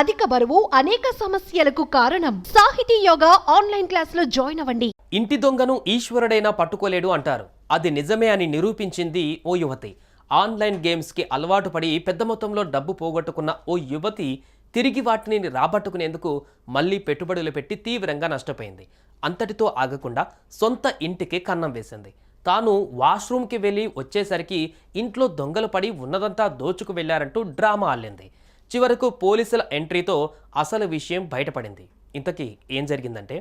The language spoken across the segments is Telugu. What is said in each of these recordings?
అధిక బరువు అనేక సమస్యలకు కారణం. సాహితీ యోగా ఆన్లైన్ క్లాసులో జాయిన్ అవ్వండి. ఇంటి దొంగను ఈశ్వరుడైనా పట్టుకోలేడు అంటారు. అది నిజమే అని నిరూపించింది ఓ యువతి. ఆన్లైన్ గేమ్స్కి అలవాటు పడి పెద్ద మొత్తంలో డబ్బు పోగొట్టుకున్న ఓ యువతి తిరిగి వాటిని రాబట్టుకునేందుకు మళ్ళీ పెట్టుబడులు పెట్టి తీవ్రంగా నష్టపోయింది. అంతటితో ఆగకుండా సొంత ఇంటికి కన్నం వేసింది. తాను వాష్రూమ్కి వెళ్ళి వచ్చేసరికి ఇంట్లో దొంగలు పడి ఉన్నదంతా దోచుకు వెళ్ళారంటూ డ్రామా అల్లింది. చివరకు పోలీసుల ఎంట్రీతో అసలు విషయం బయటపడింది. ఇంతకీ ఏం జరిగిందంటే?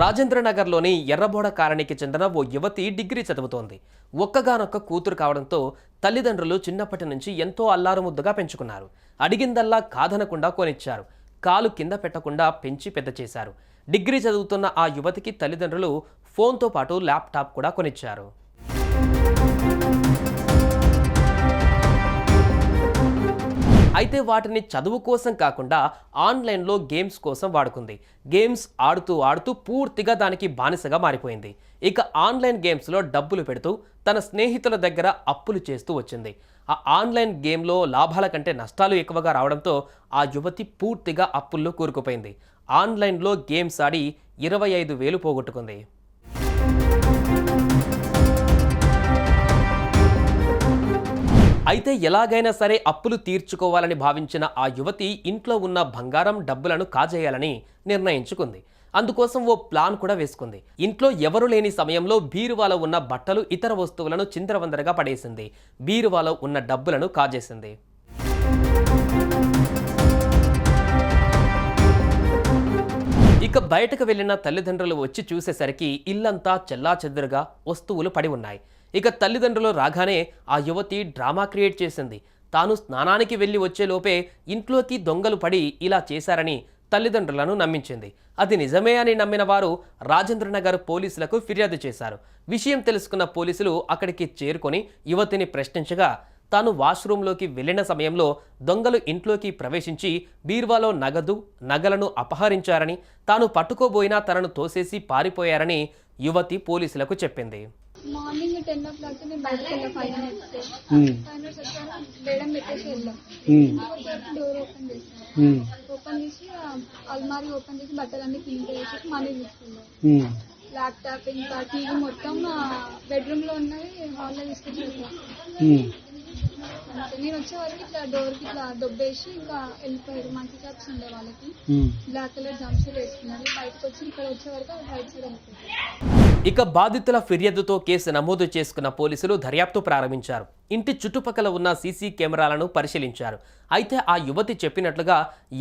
రాజేంద్రనగర్లోని ఎర్రబోడ కాలనీకి చెందిన ఓ యువతి డిగ్రీ చదువుతోంది. ఒక్కగానొక్క కూతురు కావడంతో తల్లిదండ్రులు చిన్నప్పటి నుంచి ఎంతో అల్లారుముద్దుగా పెంచుకున్నారు. అడిగిందల్లా కాదనకుండా కొనిచ్చారు. కాలు కింద పెట్టకుండా పెంచి పెద్ద చేశారు. డిగ్రీ చదువుతున్న ఆ యువతికి తల్లిదండ్రులు ఫోన్తో పాటు ల్యాప్టాప్ కూడా కొనిచ్చారు. అయితే వాటిని చదువు కోసం కాకుండా ఆన్లైన్లో గేమ్స్ కోసం వాడుకుంది. గేమ్స్ ఆడుతూ ఆడుతూ పూర్తిగా దానికి బానిసగా మారిపోయింది. ఇక ఆన్లైన్ గేమ్స్లో డబ్బులు పెడుతూ తన స్నేహితుల దగ్గర అప్పులు చేస్తూ వచ్చింది. ఆ ఆన్లైన్ గేమ్లో లాభాల కంటే నష్టాలు ఎక్కువగా రావడంతో ఆ యువతి పూర్తిగా అప్పుల్లో కూరుకుపోయింది. ఆన్లైన్లో గేమ్స్ ఆడి ఇరవై ఐదు వేలు పోగొట్టుకుంది. అయితే ఎలాగైనా సరే అప్పులు తీర్చుకోవాలని భావించిన ఆ యువతి ఇంట్లో ఉన్న బంగారం డబ్బులను కాజేయాలని నిర్ణయించుకుంది. అందుకోసం ఓ ప్లాన్ కూడా వేసుకుంది. ఇంట్లో ఎవరు లేని సమయంలో బీరువాలో ఉన్న బట్టలు ఇతర వస్తువులను చిందరవందరగా పడేసింది. బీరువాలో ఉన్న డబ్బులను కాజేసింది. ఇక బయటకు వెళ్ళిన తల్లిదండ్రులు వచ్చి చూసేసరికి ఇల్లంతా చెల్లాచెదురుగా వస్తువులు పడి ఉన్నాయి. ఇక తల్లిదండ్రులు రాగానే ఆ యువతి డ్రామా క్రియేట్ చేసింది. తాను స్నానానికి వెళ్ళి వచ్చేలోపే ఇంట్లోకి దొంగలు పడి ఇలా చేశారని తల్లిదండ్రులను నమ్మించింది. అది నిజమే అని నమ్మిన వారు రాజేంద్రనగర్ పోలీసులకు ఫిర్యాదు చేశారు. విషయం తెలుసుకున్న పోలీసులు అక్కడికి చేరుకొని యువతిని ప్రశ్నించగా తాను వాష్రూంలోకి వెళ్ళిన సమయంలో దొంగలు ఇంట్లోకి ప్రవేశించి బీర్వాలో నగదు నగలను అపహరించారని తాను పట్టుకోబోయినా తనను తోసేసి పారిపోయారని యువతి పోలీసులకు చెప్పింది. మార్నింగ్ టెన్ ఓ క్లాక్ నేను బయటకు వెళ్ళా ఫైవ్ మినిట్స్. ఫైవ్ మినిట్స్ వచ్చాక వేయడం పెట్టేసి వెళ్ళాం. డోర్ ఓపెన్ చేసాం ఓపెన్ చేసి అల్మారీ ఓపెన్ చేసి బట్టలన్నీ క్లీన్ చేసి మనీ తీసుకున్నాం. ల్యాప్టాప్ ఇంకా టీవీ మొత్తం బెడ్రూమ్లో ఉన్నది హాల్లో అంతే. నేను వచ్చే వరకు ఇట్లా డోర్కి ఇట్లా దొబ్బేసి ఇంకా వెళ్ళిపోయారు. మంచి షాప్స్ ఉండే వాళ్ళకి. బ్లాక్ కలర్ జంప్స్ వేసుకున్నారు. బయటకు వచ్చి ఇక్కడ వచ్చే వరకు బయట సైడ్ వెళ్ళిపోయారు ఇక బాధితుల ఫిర్యాదుతో కేసు నమోదు చేసుకున్న పోలీసులు దర్యాప్తు ప్రారంభించారు. ఇంటి చుట్టుపక్కల ఉన్న సీసీ కెమెరాలను పరిశీలించారు. అయితే ఆ యువతి చెప్పినట్లుగా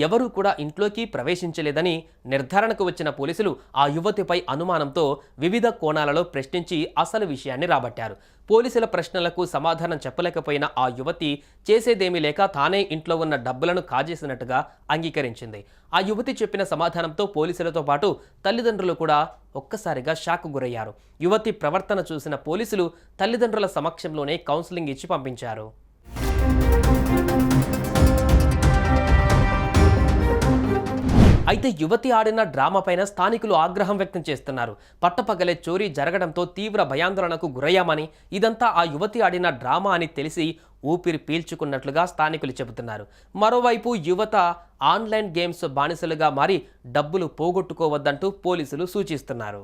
ఎవరూ కూడా ఇంట్లోకి ప్రవేశించలేదని నిర్ధారణకు వచ్చిన పోలీసులు ఆ యువతిపై అనుమానంతో వివిధ కోణాలలో ప్రశ్నించి అసలు విషయాన్ని రాబట్టారు. పోలీసుల ప్రశ్నలకు సమాధానం చెప్పలేకపోయిన ఆ యువతి చేసేదేమీ లేక తానే ఇంట్లో ఉన్న డబ్బులను కాజేసినట్టుగా అంగీకరించింది. ఆ యువతి చెప్పిన సమాధానంతో పోలీసులతో పాటు తల్లిదండ్రులు కూడా ఒక్కసారిగా షాక్ గురయ్యారు. యువతి ప్రవర్తన చూసిన పోలీసులు తల్లిదండ్రుల సమక్షంలోనే కౌన్సిలింగ్ ఇచ్చి పంపించారు. అయితే యువతి ఆడిన డ్రామా పైన స్థానికులు ఆగ్రహం వ్యక్తం చేస్తున్నారు. పట్టపగలే చోరీ జరగడంతో తీవ్ర భయాందోళనకు గురయ్యామని ఇదంతా ఆ యువతి ఆడిన డ్రామా అని తెలిసి ఊపిరి పీల్చుకున్నట్లుగా స్థానికులు చెబుతున్నారు. మరోవైపు యువత ఆన్లైన్ గేమ్స్ బానిసలుగా మారి డబ్బులు పోగొట్టుకోవద్దంటూ పోలీసులు సూచిస్తున్నారు.